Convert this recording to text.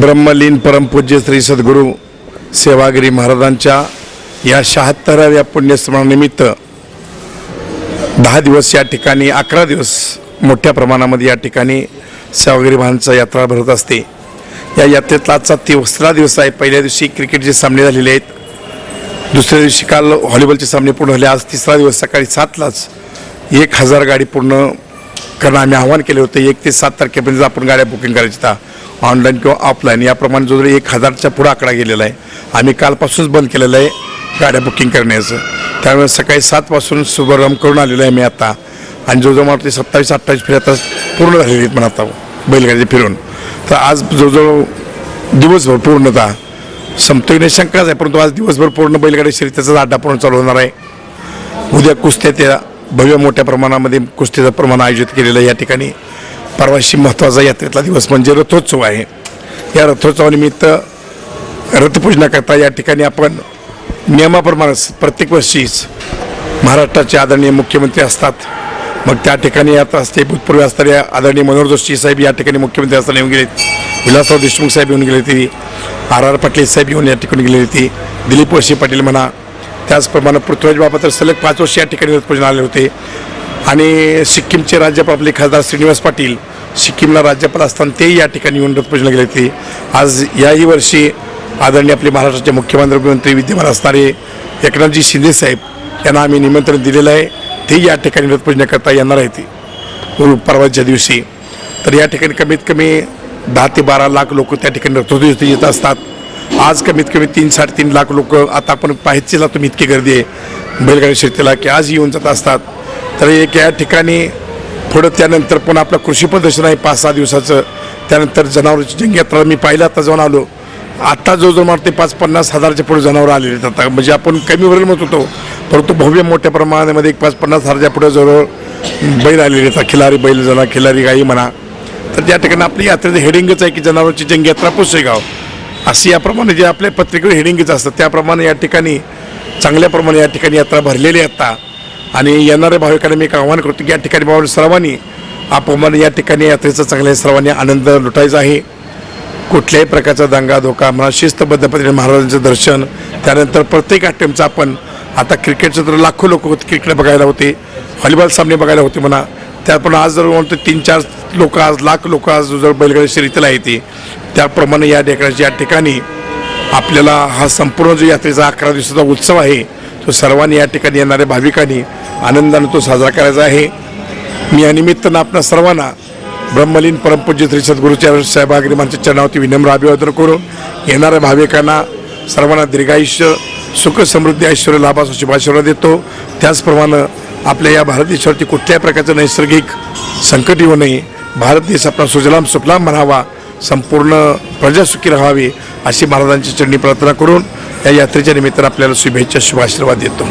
ब्रह्मलीन परमपूज्य श्री सद्गुरू सेवागिरी महाराजांच्या या शहात्तराव्या पुण्यस्मरणानिमित्त दहा दिवस या ठिकाणी अकरा दिवस मोठ्या प्रमाणामध्ये या ठिकाणी सेवागिरी महाराजांचा यात्रा भरत असते. या यात्रेतला आजचा तिसरा दिवस आहे. पहिल्या दिवशी क्रिकेटचे सामने झालेले आहेत. दुसऱ्या दिवशी काल व्हॉलीबॉलचे सामने पूर्ण झाले. आज तिसरा दिवस सकाळी सातलाच एक हजार गाडी पूर्ण करणं आम्ही आव्हान केले होते. एक ते सात तारखेपर्यंत आपण गाड्या बुकिंग करायच्या ऑनलाईन किंवा ऑफलाईन याप्रमाणे जो एक हजारच्या पुढं आकडा गेलेला आहे आम्ही कालपासूनच बंद केलेलं आहे गाड्या बुकिंग करण्याचं. त्यामुळे सकाळी सातपासून शुभारंभ करून आलेलो आहे मी आता. आणि जो मला ते सत्तावीस अठ्ठावीस फेऱ्या आता पूर्ण झालेली आहेत म्हणा आता बैलगाडी फिरून. तर आज जवळजवळ दिवसभर पूर्णतः संपतोय नाही शंकाच आहे परंतु आज दिवसभर पूर्ण बैलगाडी शर्यतीचा अड्डा पूर्ण चालू होणार आहे. उद्या कुस्त्या त्या भव्य मोठ्या प्रमाणामध्ये कुस्तीचं प्रमाण आयोजित केलेलं या ठिकाणी परवाशी महत्त्वाचा यात्रेतला दिवस म्हणजे रथोत्सव आहे. या रथोत्सवानिमित्त रथपूजनाकरता या ठिकाणी आपण नियमाप्रमाणे प्रत्येक वर्षीच महाराष्ट्राचे आदरणीय मुख्यमंत्री असतात. मग त्या ठिकाणी आता असते भूतपूर्वी असणारे आदरणीय मनोहर जोशी साहेब या ठिकाणी मुख्यमंत्री असताना येऊन गेलेत. विलासराव देशमुख साहेब येऊन गेले होते आर आर पाटील साहेब येऊन या ठिकाणी गेले होते दिलीप वळसे पाटील म्हणा त्याचप्रमाणे पृथ्वीराज बाबा तर सलग पाच वर्ष या ठिकाणी रथपूजन आले होते. आणि सिक्कीमचे राज्यपाल आपले खासदार श्रीनिवास पाटील सिक्कीमला राज्यपाल असताना तेही या ठिकाणी येऊन रथपूजन गेले होते. आज याही वर्षी आदरणीय आपले महाराष्ट्राचे मुख्यमंत्री विद्यमान असणारे एकनाथजी शिंदे साहेब यांना आम्ही निमंत्रण दिलेलं आहे. तेही या ठिकाणी रथपूजनाकरता येणार आहे गुरु परवाच्या दिवशी. तर या ठिकाणी कमीत कमी दहा ते बारा लाख लोक त्या ठिकाणी रथोत्सव येत असतात. आज कमीत कमी तीन साडेतीन लाख लोक आता आपण पाहायचे तुम्ही इतकी गर्दी आहे. बैलगाडी शर्यतीला की आज येऊन जात असतात. तर एक या ठिकाणी पुढं त्यानंतर पण आपलं कृषी प्रदर्शन आहे पाच सहा दिवसाचं. त्यानंतर जनावरांची जंग यात्रा मी पाहिलं आता जाऊन आलो. आत्ता जो जो मला ते पाच पन्नास हजारच्या पुढे जनावरं आलेले आहेत आता. म्हणजे आपण कमी वरील म्हणत होतो परंतु भव्य मोठ्या प्रमाणामध्ये एक पाच पन्नास हजारच्या पुढे जवळ बैल आलेले आहेत. खिलारी बैल जणा खिलारी गाई म्हणा. तर त्या ठिकाणी आपली यात्रेचं हेडिंगच आहे की जनावरांची जंग यात्रा पुसेगाव. अशी याप्रमाणे जे आपल्या पत्रिकेवर हेडिंगच असतात त्याप्रमाणे या ठिकाणी चांगल्या प्रमाणे या ठिकाणी यात्रा भरलेली आता. आणि येणाऱ्या भाविकांना मी एक आव्हान करतो की या ठिकाणी बाबा सर्वांनी आपण या ठिकाणी यात्रेचा चांगल्या सर्वांनी आनंद लुटायचा आहे. कुठल्याही प्रकारचा दंगा धोका म्हणा शिस्तबद्ध पद्धतीने महाराजांचं दर्शन त्यानंतर प्रत्येक आयटमचं आपण आता क्रिकेटचं तर लाखो लोक होते क्रिकेट बघायला होते व्हॉलीबॉल सामने बघायला होते म्हणा. त्यात पण आज जर म्हणतो तीन चार लोक आज लाख लोक आज जर बैलगाडी शर्यतीला येते. त्याप्रमाणे या ठिकाणी या ठिकाणी आपल्याला हा संपूर्ण जो यात्रेचा अकरा दिवसाचा उत्सव आहे तो सर्वांनी या ठिकाणी येणाऱ्या भाविकांनी आनंदाने तो साजरा करायचा आहे. मी या निमित्तानं आपल्या सर्वांना ब्रह्मलीन परमपूज्य श्री सद्गुरूच्या साहेबागरिमांच्या चरणावरती विनम्र अभिवादन करून येणाऱ्या भाविकांना सर्वांना दीर्घायुष्य सुख समृद्धी ऐश्वर लाभाचा शुभाशीर्वाद देतो. त्याचप्रमाणे आपल्या या भारत देशावरती कुठल्याही प्रकारचं नैसर्गिक संकट येऊ नये. भारत देश आपला सुजलाम सुफलाम म्हणावा. संपूर्ण प्रजा सुखी राहावी अशी महाराजांची चरणी प्रार्थना करून या यात्रेच्या निमित्तानं आपल्याला शुभेच्छा शुभाशीर्वाद देतो.